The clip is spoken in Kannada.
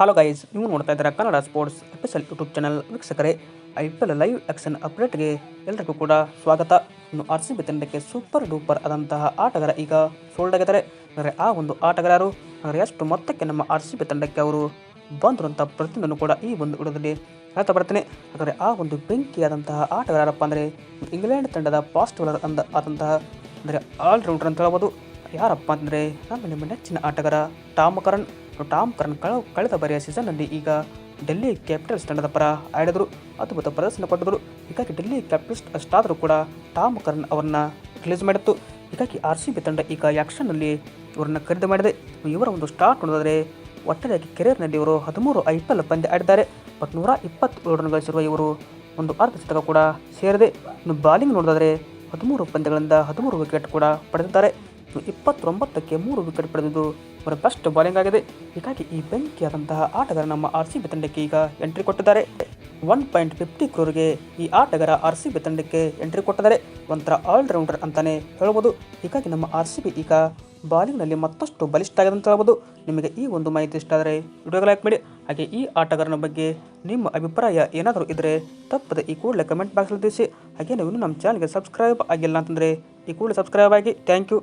ಹಲೋ ಗೈಸ್ ನೀವು ನೋಡ್ತಾ ಇದ್ದೀರಾ Kannada sports official YouTube channel ವೀಕ್ಷಕರೇ. I P L live action ಅಪ್ಡೇಟ್ಗೆ ಎಲ್ಲರಿಗೂ ಕೂಡ ಸ್ವಾಗತ. ಇನ್ನು ಆರ್ ಸಿ ಬಿ ತಂಡಕ್ಕೆ ಸೂಪರ್ ಡೂಪರ್ ಆದಂತಹ ಆಟಗಾರ ಈಗ ಸೋಲ್ಡ್ ಆಗಿದ್ದಾರೆ. ಅಂದರೆ ಆ ಒಂದು ಆಟಗಾರರು, ಅಂದರೆ ಎಷ್ಟು ಮೊತ್ತಕ್ಕೆ ನಮ್ಮ ಆರ್ ಸಿ ಬಿ ತಂಡಕ್ಕೆ ಅವರು ಬಂದಿರುವಂಥ ಪ್ರತಿಯೊಂದನ್ನು ಕೂಡ ಈ ಒಂದು ವಿಡಿಯೋದಲ್ಲಿ ಹೇಳ್ತಾ ಬರ್ತೀನಿ. ಹಾಗಾದರೆ ಆ ಒಂದು ಬೆಂಕಿಯಾದಂತಹ ಆಟಗಾರಪ್ಪ ಅಂದರೆ ಇಂಗ್ಲೆಂಡ್ ತಂಡದ ಫಾಸ್ಟ್ ಬೌಲರ್ ಅಂದ ಆದಂತಹ, ಅಂದರೆ ಆಲ್ರೌಂಡರ್ ಅಂತ ಹೇಳ್ಬೋದು. ಯಾರಪ್ಪ ಅಂದರೆ ನಮ್ಮ ನಿಮ್ಮ ನೆಚ್ಚಿನ ಆಟಗಾರ ಟಾಮ್ ಕರಣ್. ಟಾಮ್ ಕರ್ನ್ ಕಳ, ಕಳೆದ ಬಾರಿಯ ಸೀಸನ್ನಲ್ಲಿ ಈಗ ಡೆಲ್ಲಿ ಕ್ಯಾಪಿಟಲ್ಸ್ ತಂಡದ ಪರ ಆಡಿದರು. ಅದ್ಭುತ ಪ್ರದರ್ಶನ ಪಡೆದರು ಹೀಗಾಗಿ ಡೆಲ್ಲಿ ಕ್ಯಾಪಿಟಲ್ಸ್ ಅಷ್ಟಾದರೂ ಕೂಡ ಟಾಮ್ ಕರ್ನ್ ಅವರನ್ನ ರಿಲೀಸ್ ಮಾಡಿತ್ತು. ಹೀಗಾಗಿ ಆರ್ ಸಿ ಬಿ ತಂಡ ಈಗ ಆ್ಯಕ್ಷನ್ನಲ್ಲಿ ಇವರನ್ನ ಖರೀದಿ ಮಾಡಿದೆ. ಇವರ ಒಂದು ಸ್ಟಾರ್ಟ್ ನೋಡಿದರೆ ಒಟ್ಟಾರೆಯಾಗಿ ಕೆರಿಯರ್ನಲ್ಲಿ ಇವರು ಹದಿಮೂರು ಐ ಪಿ ಎಲ್ ಪಂದ್ಯ ಆಡಿದ್ದಾರೆ. ಬಟ್ ನೂರ ಇಪ್ಪತ್ತೇಳು ರನ್ ಗಳಿಸಿರುವ ಇವರು ಒಂದು ಅರ್ಧ ಶತಕ ಕೂಡ ಸೇರಿದೆ. ಇನ್ನು ಬಾಲಿಂಗ್ ನೋಡಿದರೆ ಹದಿಮೂರು ಪಂದ್ಯಗಳಿಂದ ಹದಿಮೂರು ವಿಕೆಟ್ ಕೂಡ ಪಡೆದಿದ್ದಾರೆ. ಇನ್ನು ಇಪ್ಪತ್ತೊಂಬತ್ತಕ್ಕೆ ಮೂರು ವಿಕೆಟ್ ಪಡೆದಿದ್ದು ಅವರ ಬೆಸ್ಟ್ ಬಾಲಿಂಗ್ ಆಗಿದೆ. ಹೀಗಾಗಿ ಈ ಬೆಂಕಿಯಾದಂತಹ ಆಟಗಾರ ನಮ್ಮ ಆರ್ ಸಿ ಬಿ ತಂಡಕ್ಕೆ ಈಗ ಎಂಟ್ರಿ ಕೊಟ್ಟಿದ್ದಾರೆ. ಒನ್ ಪಾಯಿಂಟ್ ಫಿಫ್ಟಿ ಕ್ರೋರ್ಗೆ ಈ ಆಟಗಾರ ಆರ್ ಸಿ ಬಿ ತಂಡಕ್ಕೆ ಎಂಟ್ರಿ ಕೊಟ್ಟಿದ್ದಾರೆ. ಒಂಥರ ಆಲ್ರೌಂಡರ್ ಅಂತಾನೆ ಹೇಳ್ಬೋದು. ಹೀಗಾಗಿ ನಮ್ಮ ಆರ್ ಸಿ ಬಿ ಈಗ ಬಾಲಿಂಗ್ನಲ್ಲಿ ಮತ್ತಷ್ಟು ಬಲಿಷ್ಠ ಆಗಿದೆ ಅಂತ ಹೇಳ್ಬೋದು. ನಿಮಗೆ ಈ ಒಂದು ಮಾಹಿತಿ ಇಷ್ಟ ಆದರೆ ವಿಡಿಯೋಗೆ ಲೈಕ್ ಮಾಡಿ. ಹಾಗೆ ಈ ಆಟಗಾರನ ಬಗ್ಗೆ ನಿಮ್ಮ ಅಭಿಪ್ರಾಯ ಏನಾದರೂ ಇದ್ದರೆ ತಪ್ಪದೆ ಈ ಕೂಡಲೇ ಕಮೆಂಟ್ ಬಾಕ್ಸಲ್ಲಿ ತಿಳಿಸಿ. ಹಾಗೆ ನೀವು ನಮ್ಮ ಚಾನಲ್ಗೆ ಸಬ್ಸ್ಕ್ರೈಬ್ ಆಗಿಲ್ಲ ಅಂತಂದರೆ ಈ ಕೂಡಲೇ ಸಬ್ಸ್ಕ್ರೈಬ್ ಆಗಿ. Thank you